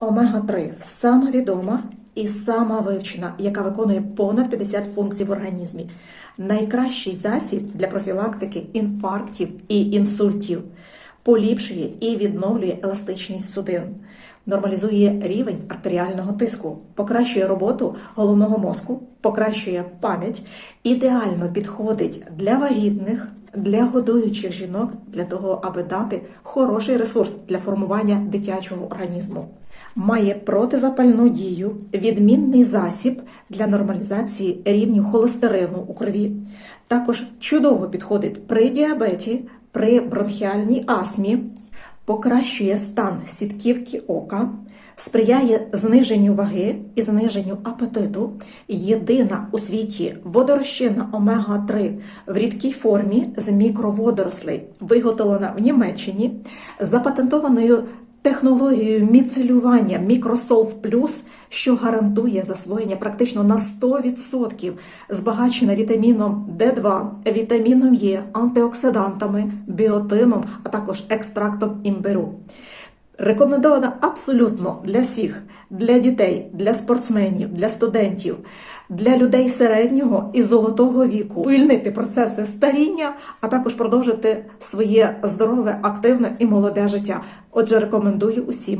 Омега-3 сама відома і сама вивчена, яка виконує понад 50 функцій в організмі. Найкращий засіб для профілактики інфарктів і інсультів, поліпшує і відновлює еластичність судин, нормалізує рівень артеріального тиску, покращує роботу головного мозку, покращує пам'ять, ідеально підходить для вагітних, для годуючих жінок, для того, аби дати хороший ресурс для формування дитячого організму. Має протизапальну дію, відмінний засіб для нормалізації рівню холестерину у крові. Також чудово підходить при діабеті, при бронхіальній астмі, покращує стан сітківки ока, сприяє зниженню ваги і зниженню апетиту. Єдина у світі водорощина омега-3 в рідкій формі з мікроводорослей, виготовлена в Німеччині, запатентованою технологією міцелювання Microsoft Plus, що гарантує засвоєння практично на 100%, збагачена вітаміном D2, вітаміном Е, антиоксидантами, біотином, а також екстрактом імбиру. Рекомендована абсолютно для всіх, для дітей, для спортсменів, для студентів, для людей середнього і золотого віку, уільнити процеси старіння, а також продовжити своє здорове, активне і молоде життя. Отже, рекомендую усім.